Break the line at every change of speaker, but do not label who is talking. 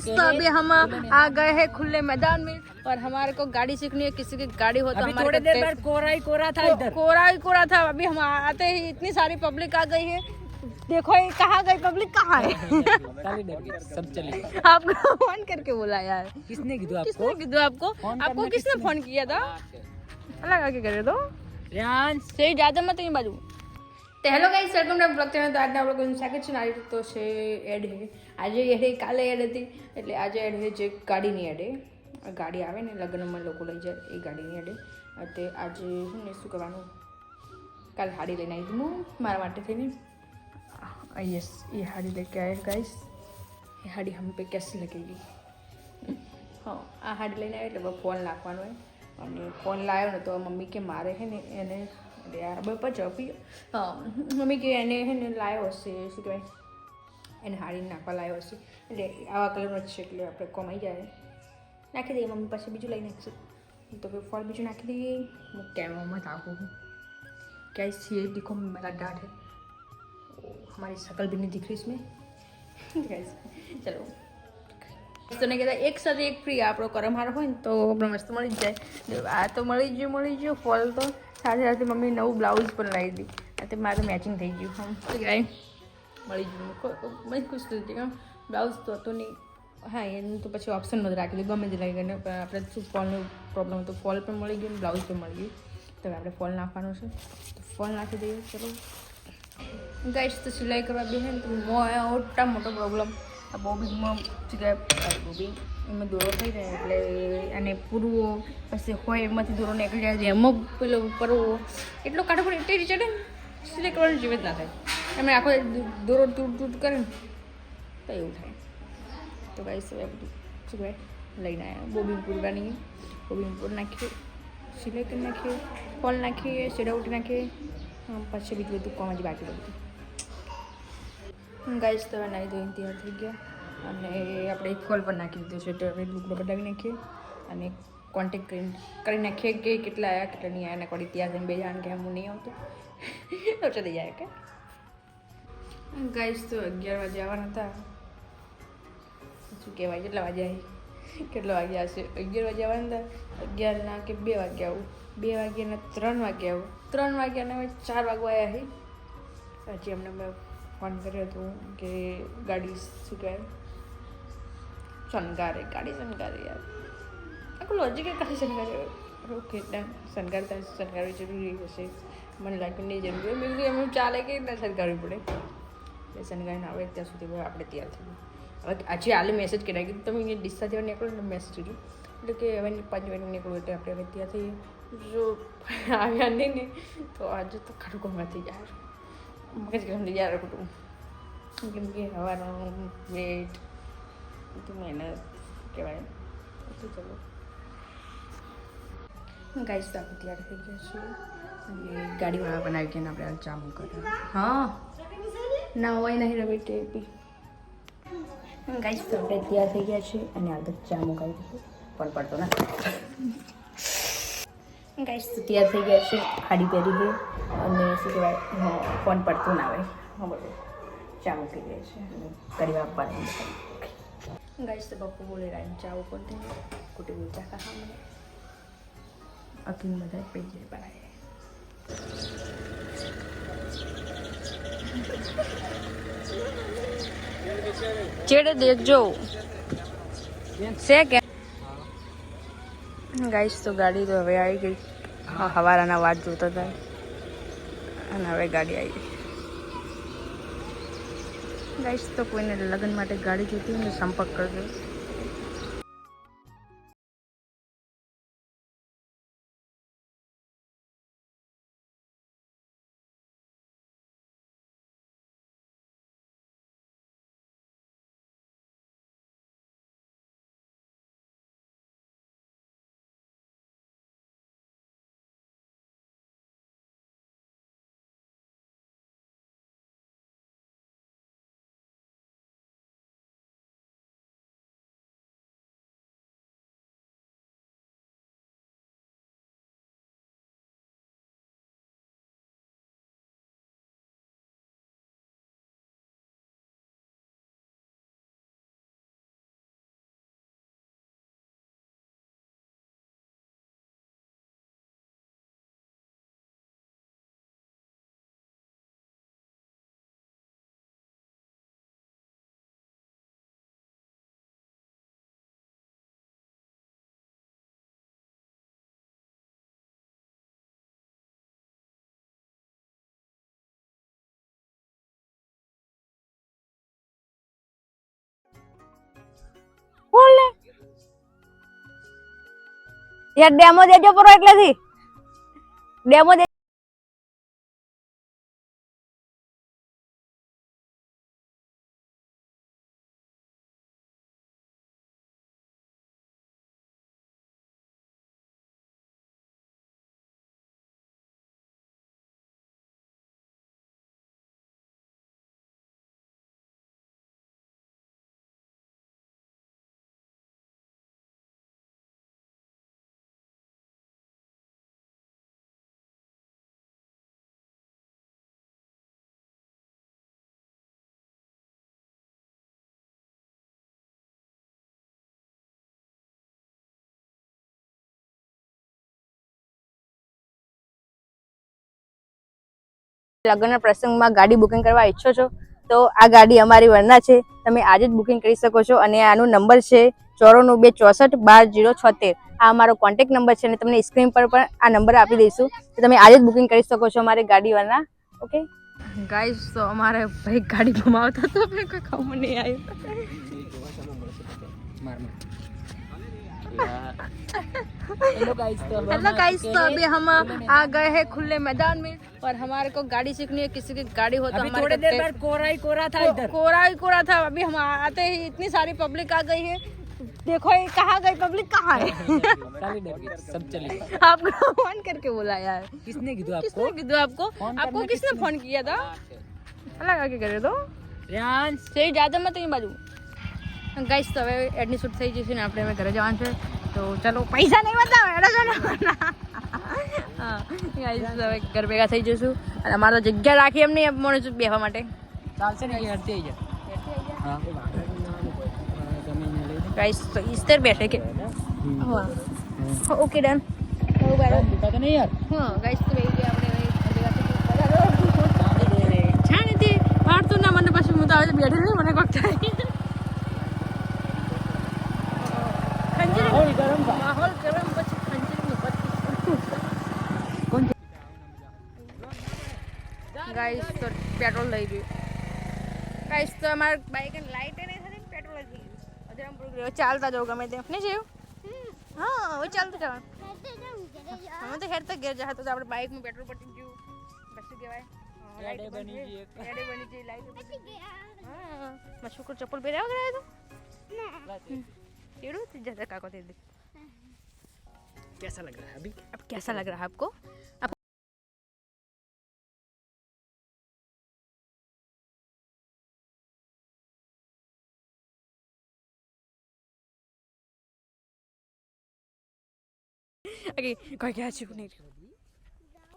तो अभी हम तो आ गए हैं खुले मैदान में और हमारे को गाड़ी सीखनी है किसी की गाड़ी हो तो हमारे
थोड़े देर बाद कोरा ही कोरा था इधर।
कोरा ही कोरा था अभी हम आते ही इतनी सारी पब्लिक आ गई है। देखो ये कहाँ गई पब्लिक कहाँ है?
सब चली
आपको फ़ोन करके बोला यार।
किसने
किसने आपको? आपको किसने फ़ोन किया था? अच्छा। अलग आके करे दो। ध्यान ज़्यादा मत बाजू। તો hello guys welcome to blog channel તો આજના બ્લોગનું સ્વાગત છે. આજે તો છે એડ હે. આજે એડ, કાલે એડ હતી. એટલે આજે એડ હે જે ગાડીની એડ. ગાડી આવે ને, લગ્નમાં લોકો લઈ જાય એ ગાડીની એડ. હે તે આજે શું ને શું કરવાનું? કાલે હાડી લઈને આવી હું, મારા માટે થઈને. યસ એ હાડી કે આવ્યા ગાઈસ. એ હાડી હમ પે કેસી લગેલી હા, આ હાડી લઈને આવ્યા એટલે ફોન લાગવાનો હોય અને ફોન લાવ્યો ને તો મમ્મી કે મારે છે ને એને યાર બપા ચોપી હા મમ્મી કે એને છે ને લાવ્યો હશે શું કહેવાય એને હાડી નાખવા લાવ્યો હશે એટલે આવા કલરનો જ છે એટલે આપણે કમાઈ જાય નાખી દઈએ મમ્મી પાસે બીજું લઈ નાખશે તો फिर फल बीजू नाखी दिए मैं कैमरा में ताकू हूँ क्या ये देखो मेरा डांट है ओ, हमारी शकल भी नहीं दिख रही इसमें Guys, चलो તો ને કહેતા એક સાથે એક ફ્રી આપણો કરમહાર હોય ને તો આપણે મસ્ત મળી જ જાય આ તો મળી ગયું મળી ગયું ફોલ તો સાથે સાથે મમ્મી નવું બ્લાઉઝ પણ લાવી દી આ તે મારે મેચિંગ થઈ ગયું. હમ. તો મળી ગયું. મને ખુશ થઈ હતી બ્લાઉઝ તો હતો નહીં. હા, એનું તો પછી ઓપ્શન નહોતું રાખી દીધું. ગમે તે લઈ ગયું પણ આપણે શું ફોલનું પ્રોબ્લેમ હતો, ફોલ પણ મળી ગયું બ્લાઉઝ પણ મળી ગયું. તો આપણે ફોલ નાખવાનો છે. તો ફોલ નાખી દઈએ. ચલો. ગાઈશ તો સિલાઈ કરવા બી ને તો મોટા મોટો પ્રોબ્લેમ આ બોબીમાં સિલાઈ બોબી એમાં દોરો થઈ જાય એટલે અને પૂરવો, પછી હોય એમાંથી દોરો નીકળી જાય એમાં પેલો પરવો એટલો કાઢો પડે એટલી રીતે સિલાઈ કરવાનું જીવ ના થાય. એમને આખો દોરો તૂટ તૂટ કરે ને, તો એવું થાય. તો ગાઈસ હવે બધું શું કહેવાય? લઈને આવ્યા બોબી પૂરવાની બોબી પૂર નાખીએ, સિલાઈ કરી નાખીએ, ફોલ નાખીએ સેડાઉટ નાખીએ અમ પછી બીજું બધું કોમ જ બાકી બધું ગાઈસ તો નાહી ધોઈને તૈયાર થઈ ગયા. અને આપણે એક ફોલ પર નાખી દીધું છે. તો હવે લુગડો કઢાવી નાખીએ. અને કોન્ટેક કરી નાખીએ કે કેટલા આવ્યા કેટલા નહીં આવ્યા કોડી ત્યાં જઈને બે જાણ કે હું નહીં આવતું. તો ચલી જાય કે. ગાઈસ તો અગિયાર વાગે આવવાના હતા. શું કહેવાય? કેટલા વાગે આવી? કેટલા વાગે આવશે? અગિયાર વાગે આવવાના હતા. અગિયારના કે બે વાગે આવું. બે વાગ્યાના ત્રણ વાગે આવું. ત્રણ વાગ્યાના અમે ચાર વાગવા આવ્યા છે. પછી અમને ફોન કર્યો હતો કે ગાડી શું કહેવાય શણગારે ગાડી શણગારે યાર. આખું લોજિક કાંઈ શણગારે ઓકે ડન શણગારતા શણગારવી જરૂરી હશે. મને લાગ્યું નહીં જરૂરી મેં એમ ચાલે કે ના શણગારવી પડે? એટલે શણગારીને આવે ત્યાં સુધી આપણે તૈયાર થયું હવે આજે હાલે મેસેજ કર્યા. કીધું, તમે ડિસ્ચાર્જ જેવા નીકળો ને મેસેજ કર્યું એટલે કે હવે પાંચ મિનિટ નીકળો એટલે આપણે હવે ત્યાં થઈએ. જો આવ્યા નહીં ને, તો આજે તો ખરું ગમવાથી જાય મગજ ગમે યાર ખોટું કેમ કે હવાનો વેટ બધું મહેનત કહેવાય તો ચલો તો આપણે તૈયાર થઈ ગયા છીએ અને ગાડીવાળા બનાવી ગયા આપણે જામું કર્યા હા ના હોય નહીં રવિ ટેપી ગાઈસ તો આપણે તૈયાર થઈ ગયા છીએ અને આ બધા જામું કરી દીધું પણ પડતો ના ગાઈસ તો તૈયાર થઈ ગયા છે ખાડી પહેરી ગઈ અને શું કહેવાય ફોન પડતું ના આવે હા બધું ચા થઈ ગયા છે અને કરી આપવાનું તો પપ્પુ બોલે રાઈન ચા ઉપર થઈ કુટી બોલતા કહા મને અકીમ બધા પી જાય બનાવે ચેડે દેખજો છે કે ગાઈસ તો ગાડી તો હવે આવી ગઈ હવારાના વાટ જોતા હતા અને હવે ગાડી આવી ગઈ ગાઈસ તો કોઈને લગ્ન માટે ગાડી જોતી હોય ને સંપર્ક કરજો. યાર ડેમો દેજો પરો એટલેથી. ડેમો લગ્ન પ્રસંગમાં ગાડી બુકિંગ કરવા ઈચ્છો છો તો આ ગાડી અમારી વરના છે. તમે આજે જ બુકિંગ કરી શકો છો અને આનો નંબર છે ચોરોનું બે ચોસઠ બાર જીરો છોતેર. આ અમારો કોન્ટેક નંબર છે અને તમને સ્ક્રીન પર પણ આ નંબર આપી દઈશું તો તમે આજે જ બુકિંગ કરી શકો છો અમારી ગાડી વરના ઓકે ગાઈસ તો અમારે ભાઈ ગાડી ગુમાવતા તો કોઈ ખબર નહીં આવ્યું
हेलो गाइस तो,
तो अभी हम आ गए हैं खुले मैदान में और हमारे को गाड़ी सीखनी है किसी की गाड़ी हो तो
अभी थोड़ी देर बाद कोरा ही कोरा था इधर।
कोरा ही कोरा था। अभी हम आते ही इतनी सारी पब्लिक आ गई है। देखो ये कहाँ गई पब्लिक कहाँ है?
सब चले
आपको फ़ोन करके बोला यार।
किसने गिदो आपको?
किसने गिदो आपको? आपको किसने फ़ोन किया था? अलग आके करे दो। सही ज़्यादा मत बाजू। ગાઈસ તો હવે એડની શૂટ થઈ જશે ને આપણે હવે ઘરે જવાનું છે. તો ચાલો પૈસા નહીં બતાવે એડો જો હા ગાઈસ હવે ઘર ભેગા થઈ જઈશું. અને અમારે જગ્યા રાખી એમ નહીં મને બેસવા માટે.
ચાલશે ને હડતી આવી જા. હા. તમે અહીંયા લઈ
ગાઈસ તો ઈસ્તર બેઠે કે? હા. ઓકે ડન
તો નહીં યાર.
હા ગાઈસ તો બેસી ગયા આપણે હવે ભેગા થઈ વાળતું ના મને પછી હું તો હવે બેઠી નહીં મને કોક થાય.
માહોલ ગરમ था
માહોલ ગરમ પછી ખંજરી
કોણ
ગાઈસ તો પેટ્રોલ લઈ ગયું ગાઈસ તો અમારે બાઈક લાઈટ નહીં થતી ને પેટ્રોલ જ થઈ ગયું અધરમ પૂરું ગયું ચાલતા જાવ ગમે તેમ નહીં જેવું હા હવે ચાલતું જવાનું અમે તો હેડ તો ઘેર જતા તો આપણે બાઈકમાં પેટ્રોલ પટી ગયું બસ શું કહેવાય હા, લાઈટ
એડે
બંધ
બની
થઈ.
ગઈ એક.
એડે બની ગઈ લાઈટ બની ગઈ. હા મારા છોકરો ચપ્પલ પહેર્યા વગર આવ્યો તો टेढ़ो तो ज़्यादा काको दे दे।
कैसा लग रहा है अभी?
अब कैसा लग रहा है आपको? अगे Okay, कोई क्या चुप नहीं रही।